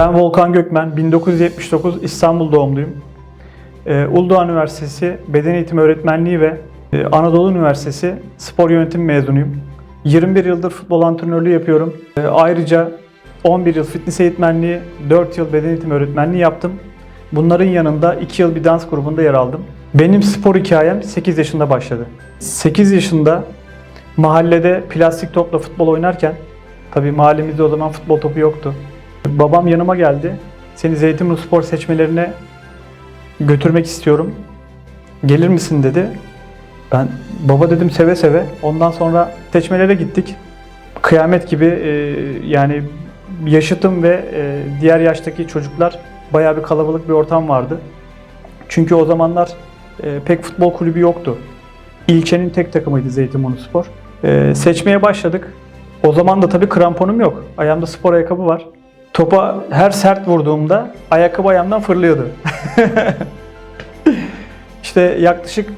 Ben Volkan Gökmen, 1979 İstanbul doğumluyum. Ee, Uludağ Üniversitesi Beden Eğitimi Öğretmenliği ve e, Anadolu Üniversitesi Spor Yönetimi mezunuyum. 21 yıldır futbol antrenörlüğü yapıyorum. Ee, ayrıca 11 yıl fitness eğitmenliği, 4 yıl beden eğitimi öğretmenliği yaptım. Bunların yanında 2 yıl bir dans grubunda yer aldım. Benim spor hikayem 8 yaşında başladı. 8 yaşında mahallede plastik topla futbol oynarken, tabii mahallemizde o zaman futbol topu yoktu. Babam yanıma geldi. Seni Zeytinburnu spor seçmelerine götürmek istiyorum. Gelir misin dedi. Ben baba dedim seve seve. Ondan sonra seçmelere gittik. Kıyamet gibi e, yani yaşıtım ve e, diğer yaştaki çocuklar bayağı bir kalabalık bir ortam vardı. Çünkü o zamanlar e, pek futbol kulübü yoktu. İlçenin tek takımıydı Zeytinburnu Spor. E, seçmeye başladık. O zaman da tabii kramponum yok. Ayağımda spor ayakkabı var. Topa her sert vurduğumda ayakkabı ayağımdan fırlıyordu. işte yaklaşık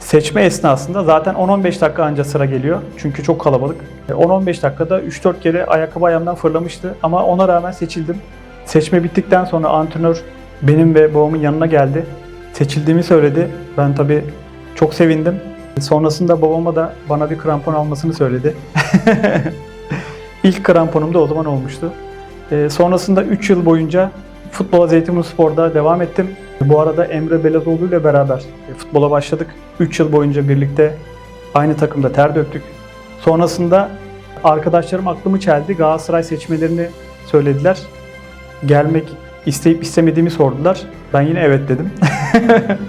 seçme esnasında zaten 10-15 dakika anca sıra geliyor. Çünkü çok kalabalık. E, 10-15 dakikada 3-4 kere ayakkabı ayağımdan fırlamıştı. Ama ona rağmen seçildim. Seçme bittikten sonra antrenör benim ve babamın yanına geldi. Seçildiğimi söyledi. Ben tabii çok sevindim. Sonrasında babama da bana bir krampon almasını söyledi. İlk kramponum da o zaman olmuştu. Ee, sonrasında 3 yıl boyunca futbola Zeytinburnu Spor'da devam ettim. Bu arada Emre Belazoğlu ile beraber e, futbola başladık. 3 yıl boyunca birlikte aynı takımda ter döktük. Sonrasında arkadaşlarım aklımı çeldi. Galatasaray seçmelerini söylediler. Gelmek isteyip istemediğimi sordular. Ben yine evet dedim.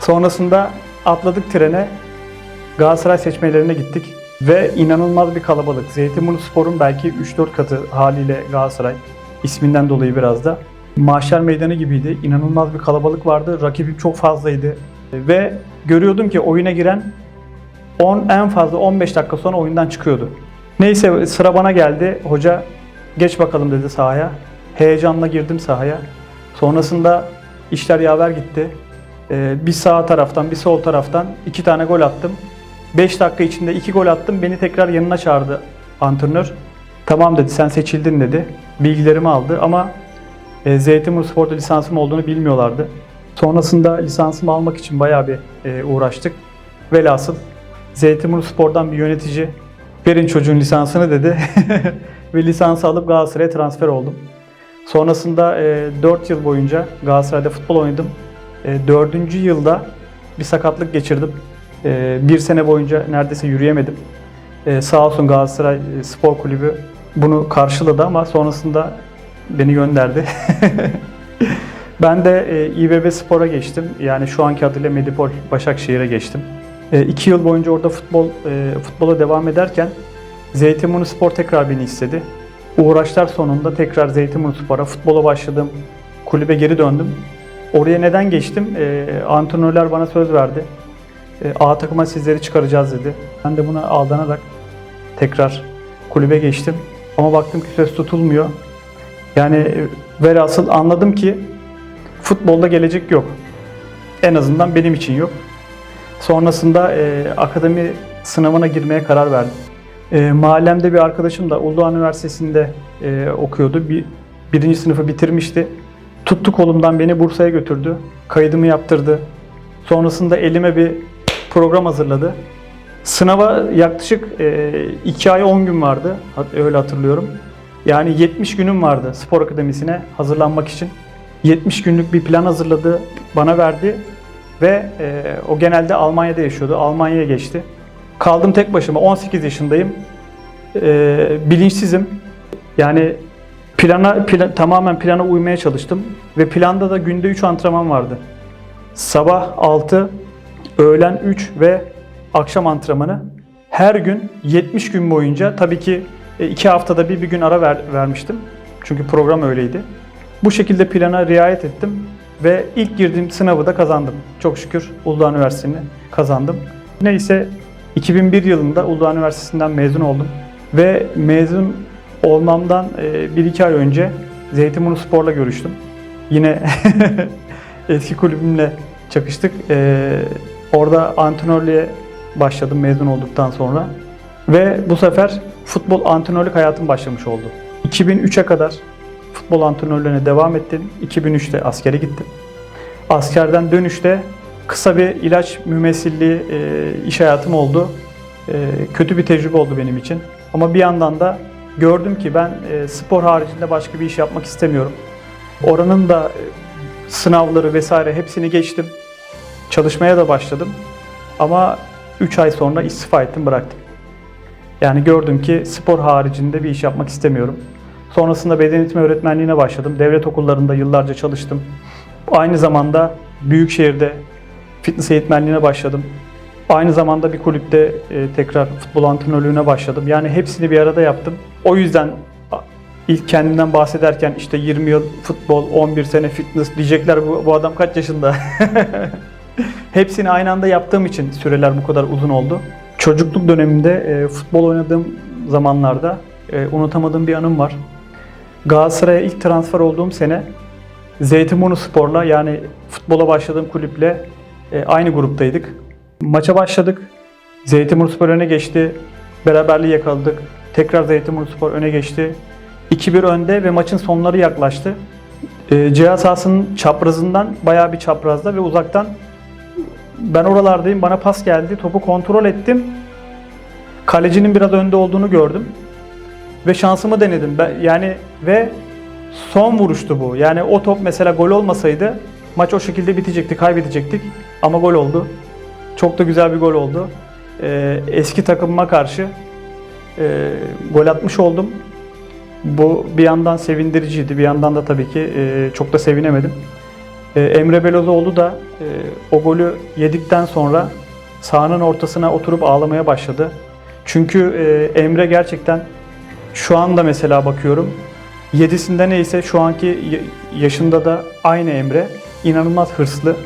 Sonrasında atladık trene. Galatasaray seçmelerine gittik. Ve inanılmaz bir kalabalık. Zeytinburnu Spor'un belki 3-4 katı haliyle Galatasaray. isminden dolayı biraz da. Mahşer meydanı gibiydi. İnanılmaz bir kalabalık vardı. Rakibim çok fazlaydı. Ve görüyordum ki oyuna giren 10 en fazla 15 dakika sonra oyundan çıkıyordu. Neyse sıra bana geldi. Hoca geç bakalım dedi sahaya. Heyecanla girdim sahaya. Sonrasında işler yaver gitti. Ee, bir sağ taraftan bir sol taraftan iki tane gol attım. 5 dakika içinde 2 gol attım. Beni tekrar yanına çağırdı antrenör. Tamam dedi sen seçildin dedi. Bilgilerimi aldı ama e, Zeytinburnu Spor'da lisansım olduğunu bilmiyorlardı. Sonrasında lisansımı almak için bayağı bir e, uğraştık. Velhasıl Zeytinburnu Spor'dan bir yönetici verin çocuğun lisansını dedi. Ve lisansı alıp Galatasaray'a transfer oldum. Sonrasında e, 4 yıl boyunca Galatasaray'da futbol oynadım. E, 4. yılda bir sakatlık geçirdim. E, bir sene boyunca neredeyse yürüyemedim. E, sağ olsun Galatasaray e, Spor Kulübü bunu karşıladı ama sonrasında beni gönderdi. ben de e, İBB Spor'a geçtim. Yani şu anki adıyla Medipol Başakşehir'e geçtim. E, iki yıl boyunca orada futbol e, futbola devam ederken Zeytinburnu Spor tekrar beni istedi. Uğraşlar sonunda tekrar Zeytinburnu Spor'a futbola başladım. Kulübe geri döndüm. Oraya neden geçtim? E, antrenörler bana söz verdi. E, A takıma sizleri çıkaracağız dedi. Ben de buna aldanarak tekrar kulübe geçtim. Ama baktım ki söz tutulmuyor. Yani e, velhasıl anladım ki futbolda gelecek yok. En azından benim için yok. Sonrasında e, akademi sınavına girmeye karar verdim. E, mahallemde bir arkadaşım da Uludağ Üniversitesi'nde e, okuyordu. Bir, birinci sınıfı bitirmişti. Tuttu kolumdan beni Bursa'ya götürdü. Kaydımı yaptırdı. Sonrasında elime bir program hazırladı. Sınava yaklaşık 2 ay 10 gün vardı. Öyle hatırlıyorum. Yani 70 günüm vardı spor akademisine hazırlanmak için. 70 günlük bir plan hazırladı, bana verdi ve e, o genelde Almanya'da yaşıyordu. Almanya'ya geçti. Kaldım tek başıma. 18 yaşındayım. E, bilinçsizim. Yani plana, plan- tamamen plana uymaya çalıştım ve planda da günde 3 antrenman vardı. Sabah 6, öğlen 3 ve akşam antrenmanı. Her gün 70 gün boyunca tabii ki 2 haftada bir bir gün ara ver- vermiştim. Çünkü program öyleydi. Bu şekilde plana riayet ettim ve ilk girdiğim sınavı da kazandım. Çok şükür Uludağ Üniversitesi'ni kazandım. Neyse 2001 yılında Uludağ Üniversitesi'nden mezun oldum ve mezun olmamdan 1-2 ay önce Zeytinburnu Spor'la görüştüm. Yine eski kulübümle çakıştık. Orada antrenörlüğe başladım mezun olduktan sonra. Ve bu sefer futbol antrenörlük hayatım başlamış oldu. 2003'e kadar futbol antrenörlüğüne devam ettim. 2003'te askere gittim. Askerden dönüşte kısa bir ilaç mümessilliği e, iş hayatım oldu. E, kötü bir tecrübe oldu benim için. Ama bir yandan da gördüm ki ben e, spor haricinde başka bir iş yapmak istemiyorum. Oranın da e, sınavları vesaire hepsini geçtim. Çalışmaya da başladım. Ama 3 ay sonra istifa ettim bıraktım. Yani gördüm ki spor haricinde bir iş yapmak istemiyorum. Sonrasında beden eğitimi öğretmenliğine başladım. Devlet okullarında yıllarca çalıştım. Aynı zamanda Büyükşehir'de fitness eğitmenliğine başladım. Aynı zamanda bir kulüpte e, tekrar futbol antrenörlüğüne başladım. Yani hepsini bir arada yaptım. O yüzden ilk kendimden bahsederken işte 20 yıl futbol, 11 sene fitness diyecekler bu, bu adam kaç yaşında? Hepsini aynı anda yaptığım için süreler bu kadar uzun oldu. Çocukluk döneminde e, futbol oynadığım zamanlarda e, unutamadığım bir anım var. Galatasaray'a ilk transfer olduğum sene Zeytinburnu Spor'la yani futbola başladığım kulüple e, aynı gruptaydık. Maça başladık. Zeytinburnu Spor öne geçti. Beraberliği yakaladık. Tekrar Zeytinburnu Spor öne geçti. 2-1 önde ve maçın sonları yaklaştı. E, cihaz sahasının çaprazından bayağı bir çaprazda ve uzaktan ben oralardayım. Bana pas geldi. Topu kontrol ettim. Kalecinin biraz önde olduğunu gördüm. Ve şansımı denedim. Ben, yani ve son vuruştu bu. Yani o top mesela gol olmasaydı maç o şekilde bitecekti, kaybedecektik. Ama gol oldu. Çok da güzel bir gol oldu. Ee, eski takımıma karşı e, gol atmış oldum. Bu bir yandan sevindiriciydi, bir yandan da tabii ki e, çok da sevinemedim. Ee, Emre Belözoğlu da e, o golü yedikten sonra sahanın ortasına oturup ağlamaya başladı. Çünkü e, Emre gerçekten şu anda mesela bakıyorum 7'sinde neyse şu anki yaşında da aynı Emre. İnanılmaz hırslı.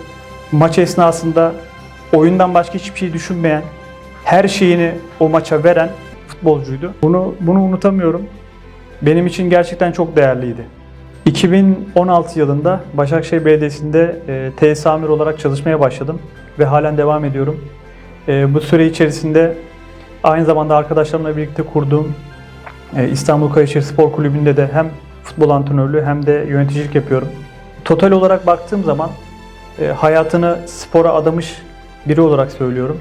Maç esnasında oyundan başka hiçbir şey düşünmeyen, her şeyini o maça veren futbolcuydu. Bunu bunu unutamıyorum. Benim için gerçekten çok değerliydi. 2016 yılında Başakşehir Belediyesi'nde e, tesis amir olarak çalışmaya başladım ve halen devam ediyorum. E, bu süre içerisinde aynı zamanda arkadaşlarımla birlikte kurduğum e, İstanbul Kayseri Spor Kulübü'nde de hem futbol antrenörlüğü hem de yöneticilik yapıyorum. Total olarak baktığım zaman e, hayatını spora adamış biri olarak söylüyorum.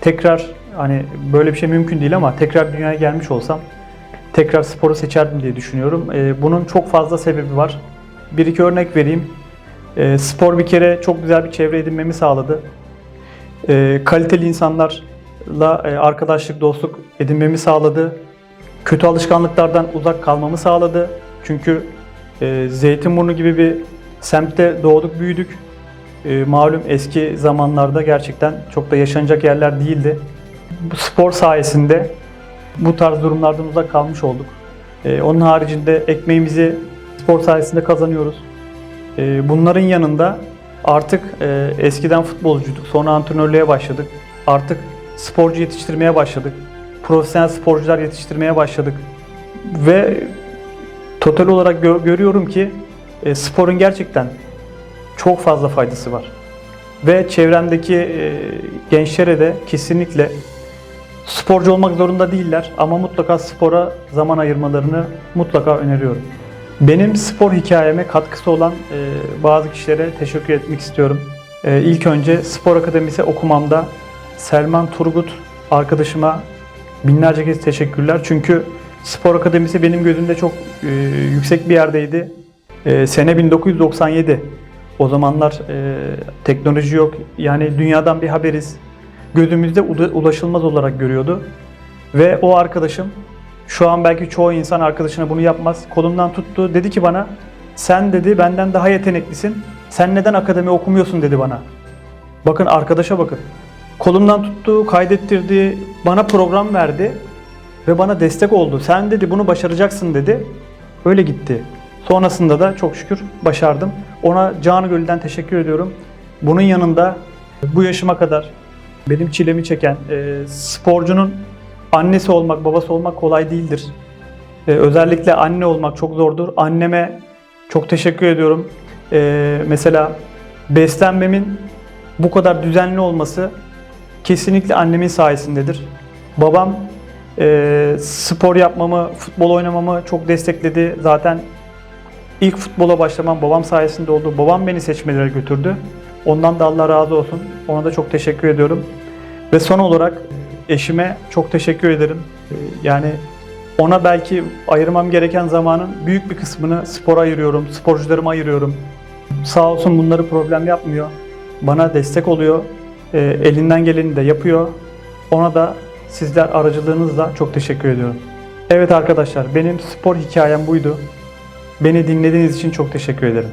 Tekrar hani böyle bir şey mümkün değil ama tekrar dünyaya gelmiş olsam tekrar sporu seçerdim diye düşünüyorum. E, bunun çok fazla sebebi var. Bir iki örnek vereyim. E, spor bir kere çok güzel bir çevre edinmemi sağladı. E, kaliteli insanlarla e, arkadaşlık, dostluk edinmemi sağladı. Kötü alışkanlıklardan uzak kalmamı sağladı. Çünkü e, Zeytinburnu gibi bir semtte doğduk, büyüdük. E, malum eski zamanlarda gerçekten çok da yaşanacak yerler değildi. Bu spor sayesinde bu tarz durumlardan uzak kalmış olduk. E, onun haricinde ekmeğimizi spor sayesinde kazanıyoruz. E, bunların yanında artık e, eskiden futbolcuyduk, sonra antrenörlüğe başladık. Artık sporcu yetiştirmeye başladık. Profesyonel sporcular yetiştirmeye başladık. Ve total olarak gö- görüyorum ki e, sporun gerçekten çok fazla faydası var. Ve çevremdeki e, gençlere de kesinlikle sporcu olmak zorunda değiller ama mutlaka spora zaman ayırmalarını mutlaka öneriyorum. Benim spor hikayeme katkısı olan e, bazı kişilere teşekkür etmek istiyorum. E, ilk önce spor akademisi okumamda Selman Turgut arkadaşıma binlerce kez teşekkürler. Çünkü spor akademisi benim gözümde çok e, yüksek bir yerdeydi. Sene 1997. O zamanlar teknoloji yok. Yani dünyadan bir haberiz. Gözümüzde ula- ulaşılmaz olarak görüyordu. Ve o arkadaşım şu an belki çoğu insan arkadaşına bunu yapmaz. Kolumdan tuttu. Dedi ki bana sen dedi benden daha yeteneklisin. Sen neden akademi okumuyorsun dedi bana. Bakın arkadaşa bakın. Kolumdan tuttu, kaydettirdi, bana program verdi ve bana destek oldu. Sen dedi bunu başaracaksın dedi. Öyle gitti. Sonrasında da çok şükür başardım. Ona canı gölden teşekkür ediyorum. Bunun yanında bu yaşıma kadar benim çilemi çeken e, sporcunun annesi olmak, babası olmak kolay değildir. E, özellikle anne olmak çok zordur. Anneme çok teşekkür ediyorum. E, mesela beslenmemin bu kadar düzenli olması kesinlikle annemin sayesindedir. Babam e, spor yapmamı, futbol oynamamı çok destekledi. Zaten İlk futbola başlamam babam sayesinde oldu. Babam beni seçmelere götürdü. Ondan da Allah razı olsun. Ona da çok teşekkür ediyorum. Ve son olarak eşime çok teşekkür ederim. Ee, Yani ona belki ayırmam gereken zamanın büyük bir kısmını spora ayırıyorum, sporcularıma ayırıyorum. Sağ olsun bunları problem yapmıyor. Bana destek oluyor. Ee, elinden geleni de yapıyor. Ona da sizler aracılığınızla çok teşekkür ediyorum. Evet arkadaşlar benim spor hikayem buydu. Beni dinlediğiniz için çok teşekkür ederim.